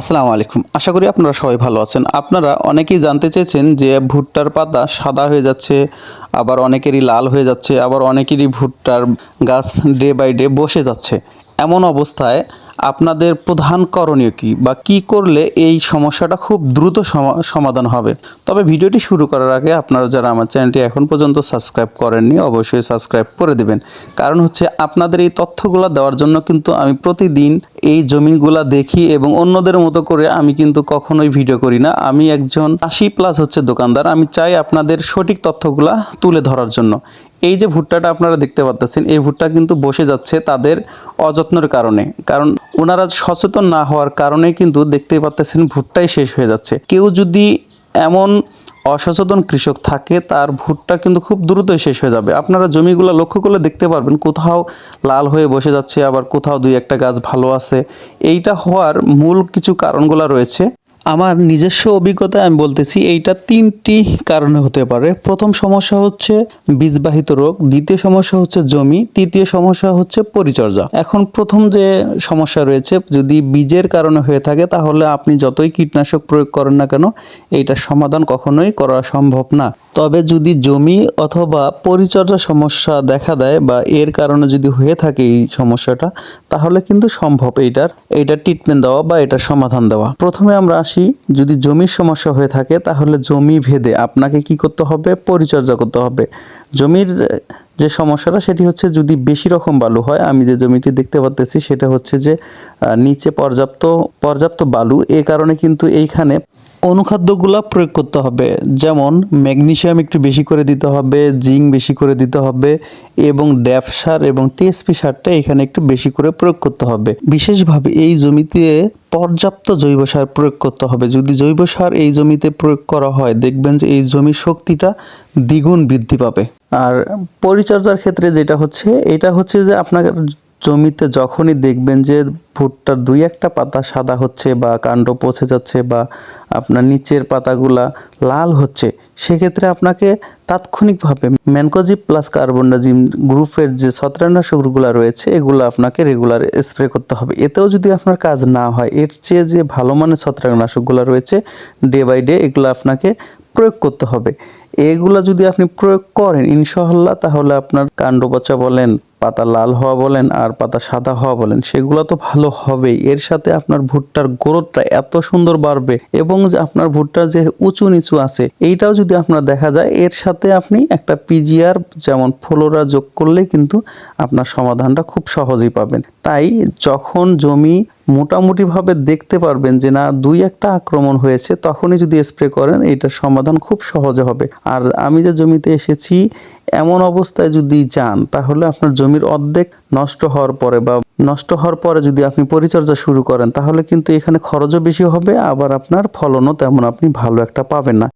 আসসালামু আলাইকুম। আশা করি আপনারা সবাই ভালো আছেন। আপনারা অনেকেই জানতে চেয়েছেন যে ভুট্টার পাতা সাদা হয়ে যাচ্ছে, আবার অনেকেরই লাল হয়ে যাচ্ছে, আবার অনেকেরই ভুট্টার গাছ ডে বাই ডে বসে যাচ্ছে। এমন অবস্থায় আপনাদের প্রধান করণীয় কী বা কি করলে এই সমস্যাটা খুব দ্রুত সমা- সমাধান হবে? তবে ভিডিওটি শুরু করার আগে আপনারা যারা আমার চ্যানেলটি এখন পর্যন্ত সাবস্ক্রাইব করেননি, অবশ্যই সাবস্ক্রাইব করে দেবেন। কারণ হচ্ছে আপনাদের এই তথ্যগুলো দেওয়ার জন্য কিন্তু আমি প্রতিদিন এই জমিনগুলা দেখি এবং অন্যদের মতো করে আমি কিন্তু কখনোই ভিডিও করি না। আমি একজন আশি প্লাস হচ্ছে দোকানদার। আমি চাই আপনাদের সঠিক তথ্যগুলা তুলে ধরার জন্য। এই যে ভুট্টাটা আপনারা দেখতে পাচ্ছেন, এই ভুট্টা কিন্তু বসে যাচ্ছে তাদের অযত্নের কারণে। কারণ ওনারা সচেতন না হওয়ার কারণে কিন্তু দেখতে পাচ্ছেন ভুট্টাই শেষ হয়ে যাচ্ছে। কেউ যদি এমন অসচেতন কৃষক থাকে, তার ভুট্টা কিন্তু খুব দ্রুতই শেষ হয়ে যাবে। আপনারা জমিগুলো লক্ষ্য করলে দেখতে পারবেন, কোথাও লাল হয়ে বসে যাচ্ছে, আবার কোথাও দুই একটা গাছ ভালো আছে। এইটা হওয়ার মূল কিছু কারণগুলো রয়েছে। আমার নিজস্ব অভিজ্ঞতায় আমি বলতেছি, এইটা তিনটি কারণে হতে পারে। প্রথম সমস্যা হচ্ছে বীজবাহিত রোগ, দ্বিতীয় সমস্যা হচ্ছে জমি, তৃতীয় সমস্যা হচ্ছে পরিচর্যা। এখন প্রথম যে সমস্যা রয়েছে, যদি বীজের কারণে হয়ে থাকে, তাহলে আপনি যতই কীটনাশক প্রয়োগ করেন না কেন এইটার সমাধান কখনোই করা সম্ভব না। তবে যদি জমি অথবা পরিচর্যা সমস্যা দেখা দেয় বা এর কারণে যদি হয়ে থাকে এই সমস্যাটা, তাহলে কিন্তু সম্ভব এইটার এইটার ট্রিটমেন্ট দেওয়া বা এটার সমাধান দেওয়া। প্রথমে আমরা আসি যদি জমির সমস্যা হয়ে থাকে, তাহলে জমি ভেদে আপনাকে কি করতে হবে? পরিচর্যা করতে হবে। জমির যে সমস্যাটা, সেটি হচ্ছে যদি বেশি রকম বালু হয়, আমি যে জমিটি দেখতে পাচ্তেছি সেটা হচ্ছে যে নিচে পর্যাপ্ত পর্যাপ্ত বালু। এই কারণে কিন্তু এইখানে অনুখাদ্যগুলো প্রয়োগ করতে হবে। যেমন, ম্যাগনেশিয়াম একটু বেশি করে দিতে হবে, জিঙ্ক বেশি করে দিতে হবে এবং ড্যাপ সার এবং টিএসপি সারটা এখানে একটু বেশি করে প্রয়োগ করতে হবে। বিশেষভাবে এই জমিতে পর্যাপ্ত জৈব সার প্রয়োগ করতে হবে। যদি জৈব সার এই জমিতে প্রয়োগ করা হয়, দেখবেন যে এই জমির শক্তিটা দ্বিগুণ বৃদ্ধি পাবে। আর পরিচর্যার ক্ষেত্রে যেটা হচ্ছে, এটা হচ্ছে যে আপনার জমিতে যখনই দেখবেন যে ভুট্টার দুই একটা পাতা সাদা হচ্ছে বা কাণ্ড পচে যাচ্ছে বা আপনার নিচের পাতাগুলা লাল হচ্ছে, সেক্ষেত্রে আপনাকে তাৎক্ষণিকভাবে ম্যানকোজিপ প্লাস কার্বনডাজিম গ্রুপের যে ছত্রাকনাশকগুলো রয়েছে, এগুলো আপনাকে রেগুলার স্প্রে করতে হবে। এতেও যদি আপনার কাজ না হয়, এর চেয়ে যে ভালো মানের ছত্রাকনাশকগুলো রয়েছে ডে বাই ডে এগুলো আপনাকে প্রয়োগ করতে হবে। এগুলো যদি আপনি প্রয়োগ করেন ইনশাল্লাহ তাহলে আপনার কাণ্ড পচা বলেন পাতা লাল হওয়া বলেন আর পাতা সাদা হওয়া বলেন, সেগুলো তো ভালো হবেই। এর সাথে আপনার ভুট্টার গ্রোথটা এত সুন্দর বাড়বে এবং যে আপনার ভুট্টার যে উঁচু নিচু আছে, এইটাও যদি আপনার দেখা যায়, এর সাথে আপনি একটা পিজিআর যেমন ফ্লোরা যোগ করলে কিন্তু আপনার সমাধানটা খুব সহজেই পাবেন। তাই যখন জমি মোটামুটিভাবে দেখতে পারবেন যে না, দুই একটা আক্রমণ হয়েছে, তখনই যদি স্প্রে করেন এটার সমাধান খুব সহজে হবে। আর আমি যে জমিতে এসেছি এমন অবস্থায় যদি যান, তাহলে আপনার জমির অর্ধেক নষ্ট হওয়ার পরে বা নষ্ট হওয়ার পরে যদি আপনি পরিচর্যা শুরু করেন, তাহলে কিন্তু এখানে খরচও বেশি হবে, আবার আপনার ফলনও তেমন আপনি ভালো একটা পাবেন না।